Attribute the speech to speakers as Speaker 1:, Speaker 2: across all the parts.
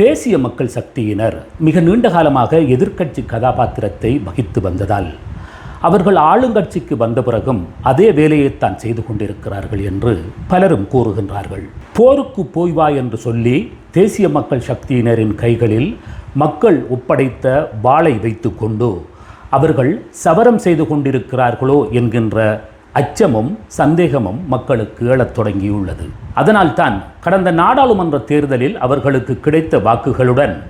Speaker 1: தேசிய மக்கள் சக்தியினர் மிக நீண்ட காலமாக எதிர்க்கட்சி கதாபாத்திரத்தை வகித்து வந்ததால் அவர்கள் ஆளுங்கட்சிக்கு வந்த பிறகும் அதே வேலையைத்தான் செய்து கொண்டிருக்கிறார்கள் என்று பலரும் கூறுகின்றார்கள். போருக்கு போய் வா என்று சொல்லி தேசிய மக்கள் சக்தியினரின் கைகளில் மக்கள் ஒப்படைத்த வாளை வைத்துக்கொண்டு அவர்கள் சவரம் செய்து கொண்டிருக்கிறார்களோ என்கின்ற அச்சமும் சந்தேகமும் மக்களுக்கு எழத் தொடங்கியுள்ளது. அதனால்தான் கடந்த நாடாளுமன்ற தேர்தலில் அவர்களுக்கு கிடைத்த வாக்குகளுடன்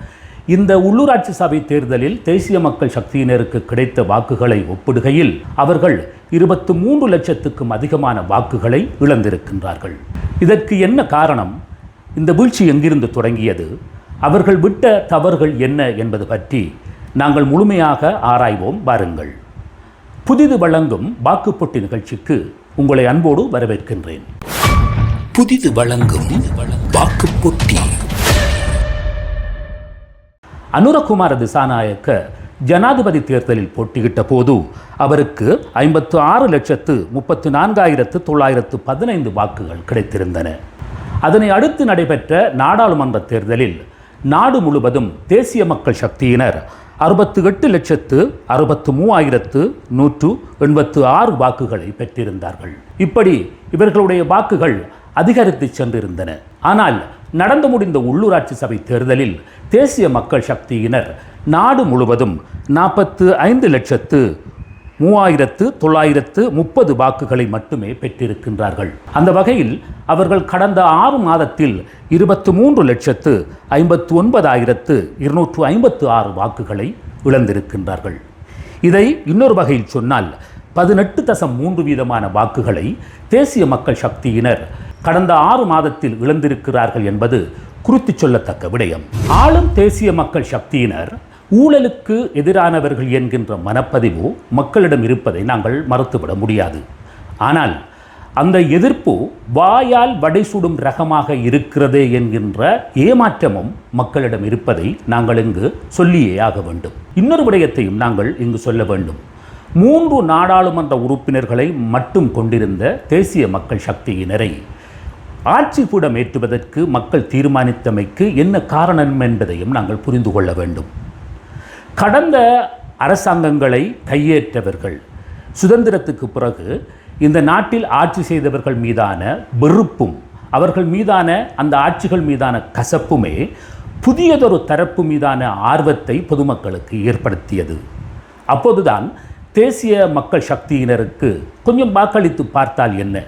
Speaker 1: இந்த உள்ளூராட்சி சபை தேர்தலில் தேசிய மக்கள் சக்தியினருக்கு கிடைத்த வாக்குகளை ஒப்பிடுகையில் அவர்கள் இருபத்து மூன்று லட்சத்துக்கும் அதிகமான வாக்குகளை இழந்திருக்கின்றார்கள். இதற்கு என்ன காரணம்? இந்த வீழ்ச்சி எங்கிருந்து தொடங்கியது? அவர்கள் விட்ட தவறுகள் என்ன என்பது பற்றி நாங்கள் முழுமையாக ஆராய்வோம். வாருங்கள். புதிது வழங்கும் வாக்குப்பொட்டி நிகழ்ச்சிக்கு உங்களை அன்போடு வரவேற்கின்றேன்.
Speaker 2: புதிது வழங்கும் வாக்குப்பொட்டி.
Speaker 1: அனுரகுமார திசாநாயக்க ஜனாதிபதி தேர்தலில் போட்டியிட்ட போது அவருக்கு ஐம்பத்து ஆறு லட்சத்து முப்பத்து நான்காயிரத்து தொள்ளாயிரத்து பதினைந்து வாக்குகள் கிடைத்திருந்தன. அதனை அடுத்து நடைபெற்ற நாடாளுமன்ற தேர்தலில் நாடு முழுவதும் தேசிய மக்கள் சக்தியினர் அறுபத்து எட்டு லட்சத்து அறுபத்து மூவாயிரத்து நூற்று எண்பத்து ஆறு வாக்குகளை பெற்றிருந்தார்கள். இப்படி இவர்களுடைய வாக்குகள் அதிகரித்து சென்றிருந்தன. ஆனால் நடந்து முடிந்த உள்ளூராட்சி சபை தேர்தலில் தேசிய மக்கள் சக்தியினர் நாடு முழுவதும் நாற்பத்து ஐந்து லட்சத்து மூவாயிரத்து தொள்ளாயிரத்து முப்பது வாக்குகளை மட்டுமே பெற்றிருக்கின்றார்கள். அந்த வகையில் அவர்கள் கடந்த ஆறு மாதத்தில் இருபத்து மூன்று லட்சத்து ஐம்பத்து ஒன்பதாயிரத்து இருநூற்று ஐம்பத்து ஆறு வாக்குகளை இழந்திருக்கின்றார்கள். இதை இன்னொரு வகையில் சொன்னால் பதினெட்டு தசம் மூன்று வீதமான வாக்குகளை தேசிய மக்கள் சக்தியினர் கடந்த ஆறு மாதத்தில் இழந்திருக்கிறார்கள் என்பது குறித்துச் சொல்லத்தக்க விடயம். ஆளும் தேசிய மக்கள் சக்தியினர் ஊழலுக்கு எதிரானவர்கள் என்கின்ற மனப்பதிவு மக்களிடம் இருப்பதை நாங்கள் மறுத்துவிட முடியாது. ஆனால் அந்த எதிர்ப்பு வாயால் வடை சுடும் ரகமாக இருக்கிறதே என்கின்ற ஏமாற்றமும் மக்களிடம் இருப்பதை நாங்கள் இங்கு சொல்லியே ஆக வேண்டும். இன்னொரு விடயத்தையும் நாங்கள் இங்கு சொல்ல வேண்டும். மூன்று நாடாளுமன்ற உறுப்பினர்களை மட்டும் கொண்டிருந்த தேசிய மக்கள் சக்தியினரை ஆட்சி கூடம் ஏற்றுவதற்கு மக்கள் தீர்மானித்தமைக்கு என்ன காரணம் என்பதையும் நாங்கள் புரிந்து கொள்ள வேண்டும். கடந்த அரசாங்கங்களை கையேற்றவர்கள். சுதந்திரத்துக்கு பிறகு இந்த நாட்டில் ஆட்சி செய்தவர்கள் மீதான வெறுப்பும் அவர்கள் மீதான அந்த ஆட்சிகள் மீதான கசப்புமே புதியதொரு தரப்பு மீதான ஆர்வத்தை பொதுமக்களுக்கு ஏற்படுத்தியது. அப்போதுதான் தேசிய மக்கள் சக்தியினருக்கு கொஞ்சம் வாக்களித்து பார்த்தால் என்ன?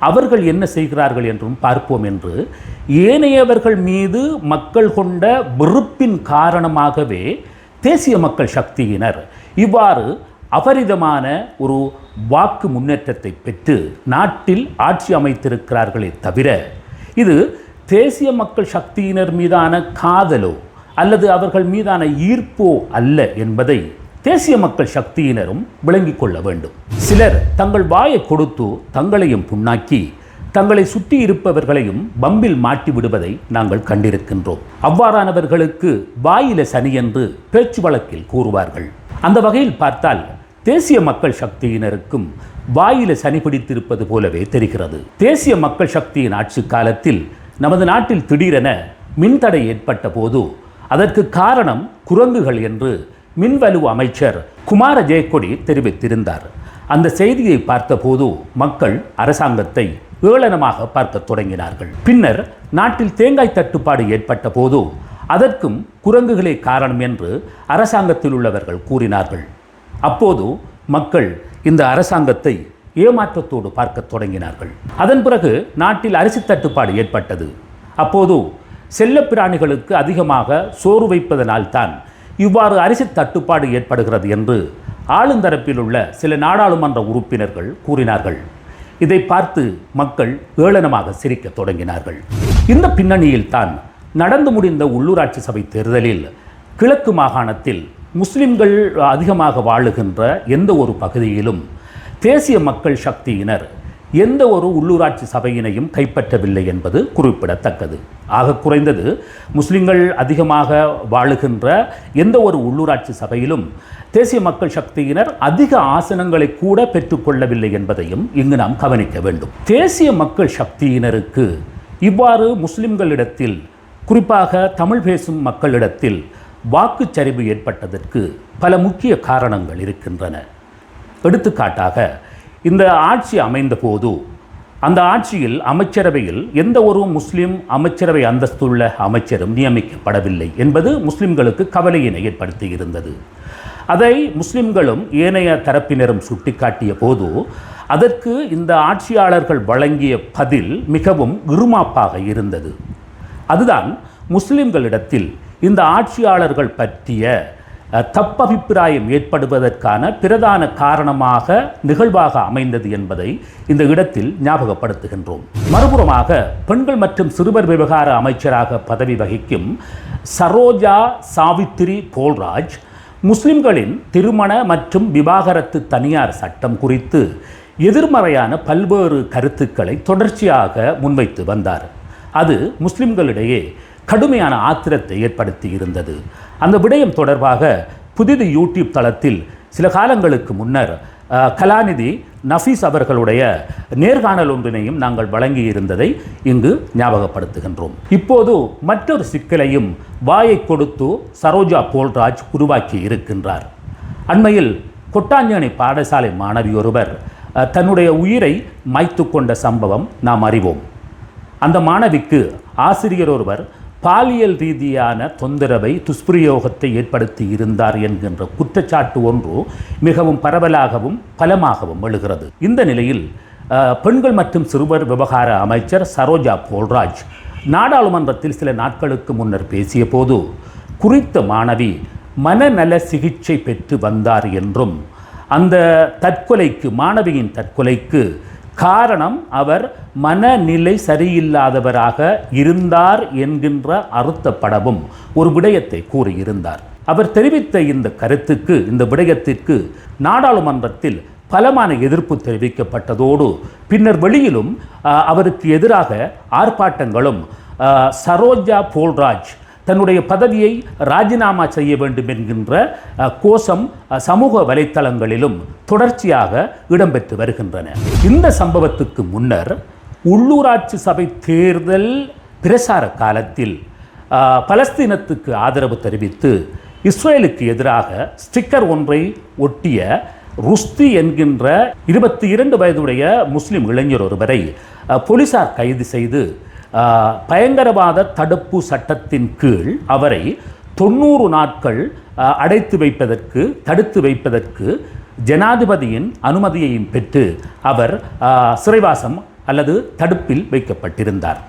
Speaker 1: அவர்கள் என்ன செய்கிறார்கள் என்றும் பார்ப்போம் என்று ஏனையவர்கள் மீது மக்கள் கொண்ட வெறுப்பின் காரணமாகவே தேசிய மக்கள் சக்தியினர் இவ்வாறு அபரிதமான ஒரு வாக்கு முன்னேற்றத்தை பெற்று நாட்டில் ஆட்சி அமைத்திருக்கிறார்களே தவிர இது தேசிய மக்கள் சக்தியினர் மீதான காதலோ அல்லது அவர்கள் மீதான ஈர்ப்போ அல்ல என்பதை தேசிய மக்கள் சக்தியினரும் விளங்கிக் கொள்ள வேண்டும். சிலர் தங்கள் வாயை கொடுத்து தங்களையும் புண்ணாக்கி தங்களை சுற்றி இருப்பவர்களையும் பம்பில் மாட்டி விடுவதை நாங்கள் கண்டிருக்கின்றோம். அவ்வாறானவர்களுக்கு வாயில சனி என்று பேச்சு வழக்கில் கூறுவார்கள். அந்த வகையில் பார்த்தால் தேசிய மக்கள் சக்தியினருக்கும் வாயில சனி பிடித்திருப்பது போலவே தெரிகிறது. தேசிய மக்கள் சக்தியின் ஆட்சி காலத்தில் நமது நாட்டில் திடீரென மின்தடை ஏற்பட்ட போது அதற்கு காரணம் குரங்குகள் என்று மின்வலு அமைச்சர் குமார ஜெயக்கொடி தெரிவித்திருந்தார். அந்த செய்தியை பார்த்தபோது மக்கள் அரசாங்கத்தை ஏளனமாக பார்க்க தொடங்கினார்கள். பின்னர் நாட்டில் தேங்காய் தட்டுப்பாடு ஏற்பட்ட போது அதற்கும் குரங்குகளே காரணம் என்று அரசாங்கத்தில் உள்ளவர்கள் கூறினார்கள். அப்போது மக்கள் இந்த அரசாங்கத்தை ஏமாற்றத்தோடு பார்க்க தொடங்கினார்கள். அதன் பிறகு நாட்டில் அரிசி தட்டுப்பாடு ஏற்பட்டது. அப்போது செல்லப்பிராணிகளுக்கு அதிகமாக சோறு வைப்பதனால்தான் இவ்வாறு அரிசி தட்டுப்பாடு ஏற்படுகிறது என்று ஆளுந்தரப்பில் உள்ள சில நாடாளுமன்ற உறுப்பினர்கள் கூறினார்கள். இதை பார்த்து மக்கள் ஏளனமாக சிரிக்க தொடங்கினார்கள். இந்த பின்னணியில் தான் நடந்து முடிந்த உள்ளூராட்சி சபை தேர்தலில் கிழக்கு மாகாணத்தில் முஸ்லிம்கள் அதிகமாக வாழுகின்ற எந்த ஒரு பகுதியிலும் தேசிய மக்கள் சக்தியினர் எந்த ஒரு உள்ளூராட்சி சபையினையும் கைப்பற்றவில்லை என்பது குறிப்பிடத்தக்கது. ஆக குறைந்தது முஸ்லிம்கள் அதிகமாக வாழுகின்ற எந்த ஒரு உள்ளூராட்சி சபையிலும் தேசிய மக்கள் சக்தியினர் அதிக ஆசனங்களை கூட பெற்றுக்கொள்ளவில்லை என்பதையும் இங்கு நாம் கவனிக்க வேண்டும். தேசிய மக்கள் சக்தியினருக்கு இவ்வாறு முஸ்லிம்களிடத்தில் குறிப்பாக தமிழ் பேசும் மக்களிடத்தில் வாக்குச்சரிவு ஏற்பட்டதற்கு பல முக்கிய காரணங்கள் இருக்கின்றன. எடுத்துக்காட்டாக இந்த ஆட்சி அமைந்த போது அந்த ஆட்சியில் அமைச்சரவையில் எந்த ஒரு முஸ்லீம் அமைச்சரவை அந்தஸ்துள்ள அமைச்சரும் நியமிக்கப்படவில்லை என்பது முஸ்லிம்களுக்கு கவலையினை ஏற்படுத்தி இருந்தது அதை முஸ்லிம்களும் ஏனைய தரப்பினரும் சுட்டிக்காட்டிய போது அதற்கு இந்த ஆட்சியாளர்கள் வழங்கிய பதில் மிகவும் இருமாப்பாக இருந்தது. அதுதான் முஸ்லிம்களிடத்தில் இந்த ஆட்சியாளர்கள் பற்றிய தப்பபிப்பிராயம் ஏற்படுவதற்கான பிரதான காரணமாக நிகழ்வாக அமைந்தது என்பதை இந்த இடத்தில் ஞாபகப்படுத்துகின்றோம். மறுபுறமாக பெண்கள் மற்றும் சிறுவர் விவகார அமைச்சராக பதவி வகிக்கும் சரோஜா சாவித்திரி போல்ராஜ் முஸ்லிம்களின் திருமண மற்றும் விவாகரத்து தனியார் சட்டம் குறித்து எதிர்மறையான பல்வேறு கருத்துக்களை தொடர்ச்சியாக முன்வைத்து வந்தார். அது முஸ்லிம்களிடையே கடுமையான ஆத்திரத்தை ஏற்படுத்தி இருந்தது அந்த விடயம் தொடர்பாக புதிது யூடியூப் தளத்தில் சில காலங்களுக்கு முன்னர் கலாநிதி நஃபீஸ் அவர்களுடைய நேர்காணல் ஒன்றினையும் நாங்கள் வழங்கி இருந்ததை இங்கு ஞாபகப்படுத்துகின்றோம். இப்போது மற்றொரு சிக்கலையும் வாயை கொடுத்து சரோஜா போல்ராஜ் உருவாக்கி இருக்கின்றார். அண்மையில் கொட்டாஞ்சேனை பாடசாலை மாணவி ஒருவர் தன்னுடைய உயிரை மாய்த்து கொண்ட சம்பவம் நாம் அறிவோம். அந்த மாணவிக்கு ஆசிரியர் ஒருவர் பாலியல் ரீதியான தொந்தரவை துஷ்பிரயோகத்தை ஏற்படுத்தி இருந்தார் என்கின்ற குற்றச்சாட்டு ஒன்று மிகவும் பரவலாகவும் பலமாகவும் எழுகிறது. இந்த நிலையில் பெண்கள் மற்றும் சிறுவர் விவகார அமைச்சர் சரோஜா போல்ராஜ் நாடாளுமன்றத்தில் சில நாட்களுக்கு முன்னர் பேசிய போது குறித்த மாணவி மனநல சிகிச்சை பெற்று வந்தார் என்றும் அந்த தற்கொலைக்கு மாணவியின் தற்கொலைக்கு காரணம் அவர் மனநிலை சரியில்லாதவராக இருந்தார் என்கின்ற அறுத்தப்படவும் ஒரு விடயத்தை கூறியிருந்தார். அவர் தெரிவித்த இந்த கருத்துக்கு இந்த விடயத்திற்கு நாடாளுமன்றத்தில் பலமான எதிர்ப்பு தெரிவிக்கப்பட்டதோடு பின்னர் வெளியிலும் அவருக்கு எதிராக ஆர்ப்பாட்டங்களும் சரோஜா போல்ராஜ் தன்னுடைய பதவியை ராஜினாமா செய்ய வேண்டும் என்கின்ற கோஷம் சமூக வலைத்தளங்களிலும் தொடர்ச்சியாக இடம்பெற்று வருகின்றன. இந்த சம்பவத்துக்கு முன்னர் உள்ளூராட்சி சபை தேர்தல் பிரசார காலத்தில் பலஸ்தீனத்துக்கு ஆதரவு தெரிவித்து இஸ்ரேலுக்கு எதிராக ஸ்டிக்கர் ஒன்றை ஒட்டிய ருஸ்தி என்கின்ற இருபத்தி இரண்டு வயதுடைய முஸ்லிம் இளைஞர் ஒருவரை போலீசார் கைது செய்து பயங்கரவாத தடுப்பு சட்டத்தின் கீழ் அவரை தொண்ணூறு நாட்கள் அடைத்து வைப்பதற்கு தடுத்து வைப்பதற்கு ஜனாதிபதியின் அனுமதியையும் பெற்று அவர் சிறைவாசம் அல்லது தடுப்பில் வைக்கப்பட்டிருந்தார்.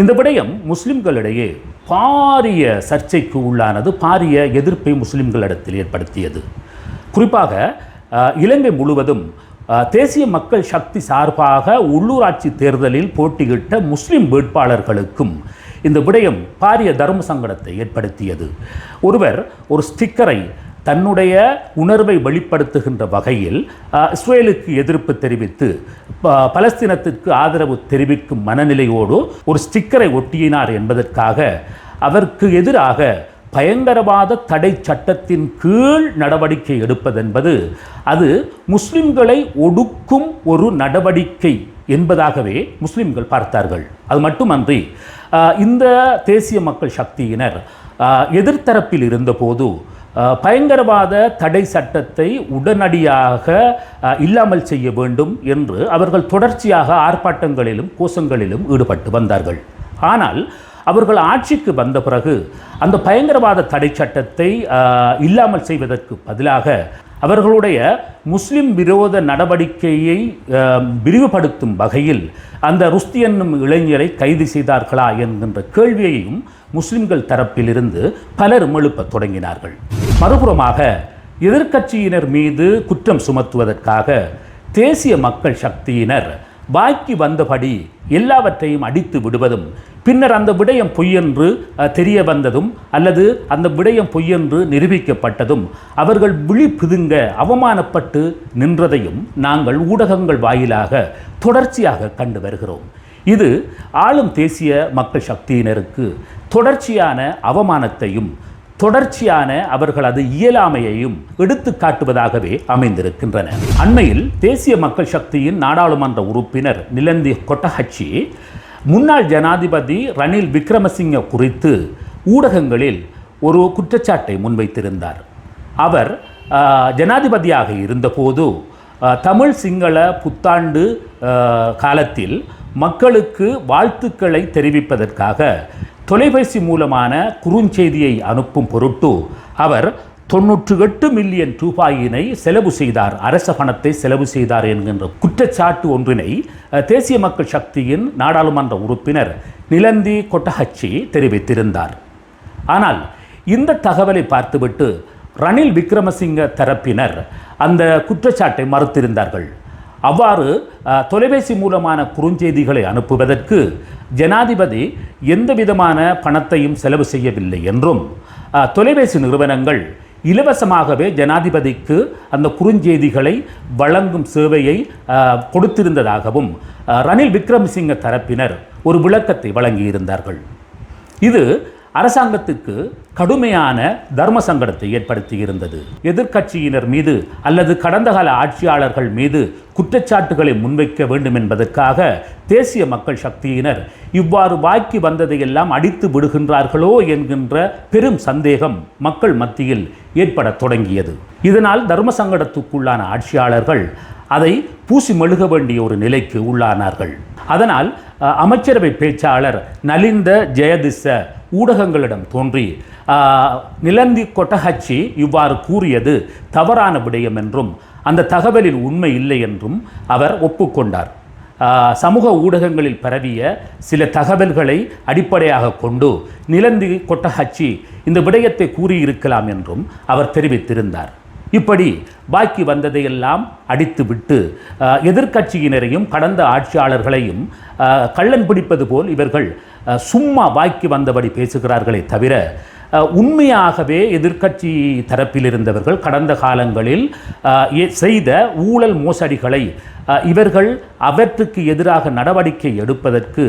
Speaker 1: இந்த விடயம் முஸ்லிம்களிடையே பாரிய சர்ச்சைக்கு உள்ளானது பாரிய எதிர்ப்பை முஸ்லிம்களிடத்தில் ஏற்படுத்தியது. குறிப்பாக இலங்கை முழுவதும் தேசிய மக்கள் சக்தி சார்பாக உள்ளூராட்சி தேர்தலில் போட்டியிட்ட முஸ்லிம் வேட்பாளர்களுக்கும் இந்த விடயம் பாரிய தர்ம சங்கடத்தை ஏற்படுத்தியது. ஒருவர் ஒரு ஸ்டிக்கரை தன்னுடைய உணர்வை வெளிப்படுத்துகின்ற வகையில் இஸ்ரேலுக்கு எதிர்ப்பு தெரிவித்து ப- பலஸ்தீனத்திற்கு ஆதரவு தெரிவிக்கும் மனநிலையோடு ஒரு ஸ்டிக்கரை ஒட்டியினார் என்பதற்காக அவருக்கு எதிராக பயங்கரவாத தடை சட்டத்தின் கீழ் நடவடிக்கை எடுப்பதென்பது அது முஸ்லிம்களை ஒடுக்கும் ஒரு நடவடிக்கை என்பதாகவே முஸ்லிம்கள் பார்த்தார்கள். அது மட்டுமன்றி இந்த தேசிய மக்கள் சக்தியினர் எதிர்த்தரப்பில் இருந்தபோது பயங்கரவாத தடை சட்டத்தை உடனடியாக இல்லாமல் செய்ய வேண்டும் என்று அவர்கள் தொடர்ச்சியாக ஆர்ப்பாட்டங்களிலும் கோஷங்களிலும் ஈடுபட்டு வந்தார்கள். ஆனால் அவர்கள் ஆட்சிக்கு வந்த பிறகு அந்த பயங்கரவாத தடை சட்டத்தை இல்லாமல் செய்வதற்கு பதிலாக அவர்களுடைய முஸ்லிம் விரோத நடவடிக்கையை விரிவுபடுத்தும் வகையில் அந்த ருஸ்தி என்னும் இளைஞரை கைது செய்தார்களா என்கின்ற கேள்வியையும் முஸ்லிம்கள் தரப்பிலிருந்து பலரும் எழுப்பத் தொடங்கினார்கள். மறுபுறமாக எதிர்க்கட்சியினர் மீது குற்றம் சுமத்துவதற்காக தேசிய மக்கள் சக்தியினர் பாக்கி வந்தபடி எல்லாவற்றையும் அடித்து விடுவதும் பின்னர் அந்த விடயம் பொய்யென்று தெரிய வந்ததும் அல்லது அந்த விடயம் பொய்யென்று நிரூபிக்கப்பட்டதும் அவர்கள் விழி பிதுங்க அவமானப்பட்டு நின்றதையும் நாங்கள் ஊடகங்கள் வாயிலாக தொடர்ச்சியாக கண்டு வருகிறோம். இது ஆளும் தேசிய மக்கள் சக்தியினருக்கு தொடர்ச்சியான அவமானத்தையும் தொடர்ச்சியான அவர்கள் அது இயலாமையையும் எடுத்து காட்டுவதாகவே அமைந்திருக்கின்றன. அண்மையில் தேசிய மக்கள் சக்தியின் நாடாளுமன்ற உறுப்பினர் நிலந்தி கொட்டஹச்சி முன்னாள் ஜனாதிபதி ரணில் விக்ரமசிங்க குறித்து ஊடகங்களில் ஒரு குற்றச்சாட்டை முன்வைத்திருந்தார். அவர் ஜனாதிபதியாக இருந்தபோது தமிழ் சிங்கள புத்தாண்டு காலத்தில் மக்களுக்கு வாழ்த்துக்களை தெரிவிப்பதற்காக தொலைபேசி மூலமான குறுஞ்செய்தியை அனுப்பும் பொருட்டு அவர் தொன்னூற்று எட்டு மில்லியன் ரூபாயினை செலவு செய்தார். அரச பணத்தை செலவு செய்தார் என்கின்ற குற்றச்சாட்டு ஒன்றினை தேசிய மக்கள் சக்தியின் நாடாளுமன்ற உறுப்பினர் நிலந்தி கொட்டஹச்சி தெரிவித்திருந்தார். ஆனால் இந்த தகவலை பார்த்துவிட்டு ரணில் விக்ரமசிங்க தரப்பினர் அந்த குற்றச்சாட்டை மறுத்திருந்தார்கள். அவ்வாறு தொலைபேசி மூலமான குறுஞ்செய்திகளை அனுப்புவதற்கு ஜனாதிபதி எந்த விதமான பணத்தையும் செலவு செய்யவில்லை என்றும் தொலைபேசி நிறுவனங்கள் இலவசமாகவே ஜனாதிபதிக்கு அந்த குறுஞ்செய்திகளை வழங்கும் சேவையை கொடுத்திருந்ததாகவும் ரணில் விக்ரமசிங்க தரப்பினர் ஒரு விளக்கத்தை வழங்கியிருந்தார்கள். இது அரசாங்கத்துக்கு கடுமையான தர்ம சங்கடத்தை ஏற்படுத்தியிருந்தது. எதிர்க்கட்சியினர் மீது அல்லது கடந்த கால ஆட்சியாளர்கள் மீது குற்றச்சாட்டுகளை முன்வைக்க வேண்டும் என்பதற்காக தேசிய மக்கள் சக்தியினர் இவ்வாறு வாய்க்கு வந்ததையெல்லாம் அடித்து விடுகின்றார்களோ என்கின்ற பெரும் சந்தேகம் மக்கள் மத்தியில் ஏற்படத் தொடங்கியது. இதனால் தர்ம சங்கடத்துக்குள்ளான ஆட்சியாளர்கள் அதை பூசி மெழுக வேண்டிய ஒரு நிலைக்கு உள்ளானார்கள். அதனால் அமைச்சரவை பேச்சாளர் நலிந்த ஜெயதிச ஊடகங்களிடம் தோன்றி நிலந்தி கொட்டஹச்சி இவ்வாறு கூறியது தவறான விடயம் என்றும் அந்த தகவலில் உண்மை இல்லை என்றும் அவர் ஒப்புக்கொண்டார். சமூக ஊடகங்களில் பரவிய சில தகவல்களை அடிப்படையாக கொண்டு நிலந்தி கொட்டஹச்சி இந்த விடயத்தை கூறியிருக்கலாம் என்றும் அவர் தெரிவித்திருந்தார். இப்படி பாக்கி வந்ததையெல்லாம் அடித்துவிட்டு எதிர்க்கட்சியினரையும் கடந்த ஆட்சியாளர்களையும் கள்ளன் பிடிப்பது போல் இவர்கள் சும்மா பாக்கி வந்தபடி பேசுகிறார்களே தவிர உண்மையாகவே எதிர்க்கட்சி தரப்பில் இருந்தவர்கள் கடந்த காலங்களில் செய்த ஊழல் மோசடிகளை இவர்கள் அவற்றுக்கு எதிராக நடவடிக்கை எடுப்பதற்கு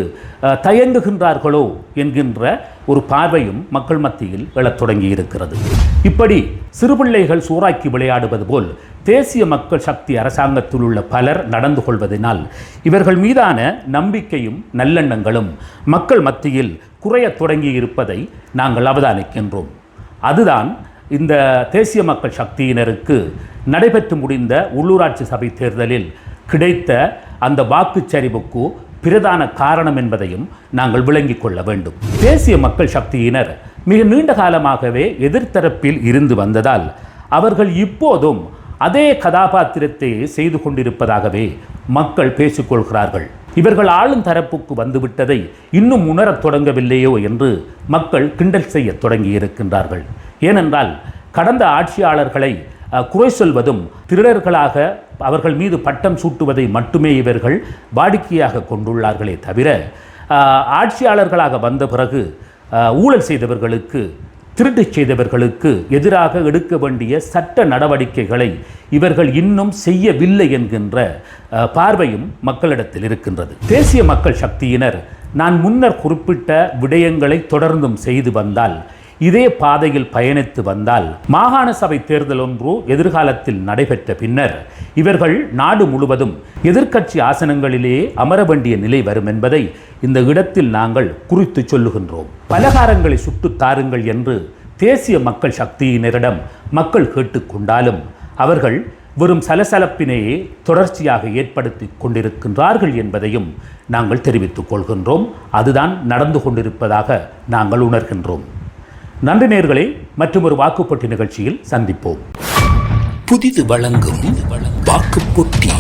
Speaker 1: தயங்குகின்றார்களோ என்கின்ற ஒரு பார்வையும் மக்கள் மத்தியில் எழத் தொடங்கி இருக்கிறது இப்படி சிறுபிள்ளைகள் சூறாக்கி விளையாடுவது போல் தேசிய மக்கள் சக்தி அரசாங்கத்தில் உள்ள பலர் நடந்து கொள்வதனால் இவர்கள் மீதான நம்பிக்கையும் நல்லெண்ணங்களும் மக்கள் மத்தியில் குறையத் தொடங்கி இருப்பதை நாங்கள் அவதானிக்கின்றோம். அதுதான் இந்த தேசிய மக்கள் சக்தியினருக்கு நடைபெற்று முடிந்த உள்ளூராட்சி சபை தேர்தலில் கிடைத்த அந்த வாக்குச்சரிவுக்கு பிரதான காரணம் என்பதையும் நாங்கள் விளங்கிக் கொள்ள வேண்டும். தேசிய மக்கள் சக்தியினர் மிக நீண்ட காலமாகவே எதிர்த்தரப்பில் இருந்து வந்ததால் அவர்கள் இப்போதும் அதே கதாபாத்திரத்தை செய்து கொண்டிருப்பதாகவே மக்கள் பேசிக்கொள்கிறார்கள் இவர்கள் ஆளும் தரப்புக்கு வந்துவிட்டதை இன்னும் உணரத் தொடங்கவில்லையோ என்று மக்கள் கிண்டல் செய்யத் தொடங்கியிருக்கின்றார்கள். ஏனென்றால் கடந்த ஆட்சியாளர்களை குறை சொல்வதும் திருடர்களாக அவர்கள் மீது பட்டம் சூட்டுவதை மட்டுமே இவர்கள் வாடிக்கையாக கொண்டுள்ளார்களே தவிர ஆட்சியாளர்களாக வந்த பிறகு ஊழல் செய்தவர்களுக்கு திருட்டு செய்தவர்களுக்கு எதிராக எடுக்க வேண்டிய சட்ட நடவடிக்கைகளை இவர்கள் இன்னும் செய்யவில்லை என்கின்ற பார்வையும் மக்களிடத்தில் இருக்கின்றது. தேசிய மக்கள் சக்தியினர் நான் முன்னர் குறிப்பிட்ட விடயங்களை தொடர்ந்தும் செய்து வந்தால் இதே பாதையில் பயணித்து வந்தால் மாகாண சபை தேர்தல் ஒன்று எதிர்காலத்தில் நடைபெற்ற பின்னர் இவர்கள் நாடு முழுவதும் எதிர்க்கட்சி ஆசனங்களிலேயே அமர வேண்டிய நிலை வரும் என்பதை இந்த இடத்தில் நாங்கள் குறித்து சொல்லுகின்றோம். பலகாரங்களை சுட்டு தாருங்கள் என்று தேசிய மக்கள் சக்தியினரிடம் மக்கள் கேட்டுக்கொண்டாலும் அவர்கள் வெறும் சலசலப்பினையே தொடர்ச்சியாக ஏற்படுத்தி கொண்டிருக்கின்றார்கள் என்பதையும் நாங்கள் தெரிவித்துக் கொள்கின்றோம். அதுதான் நடந்து கொண்டிருப்பதாக நாங்கள் உணர்கின்றோம். நன்றி நேர்களே மற்றும் ஒரு வாக்குப்பட்டி நிகழ்ச்சியில் சந்திப்போம்.
Speaker 2: புதிது வழங்கும் வாக்குப்பொட்டி.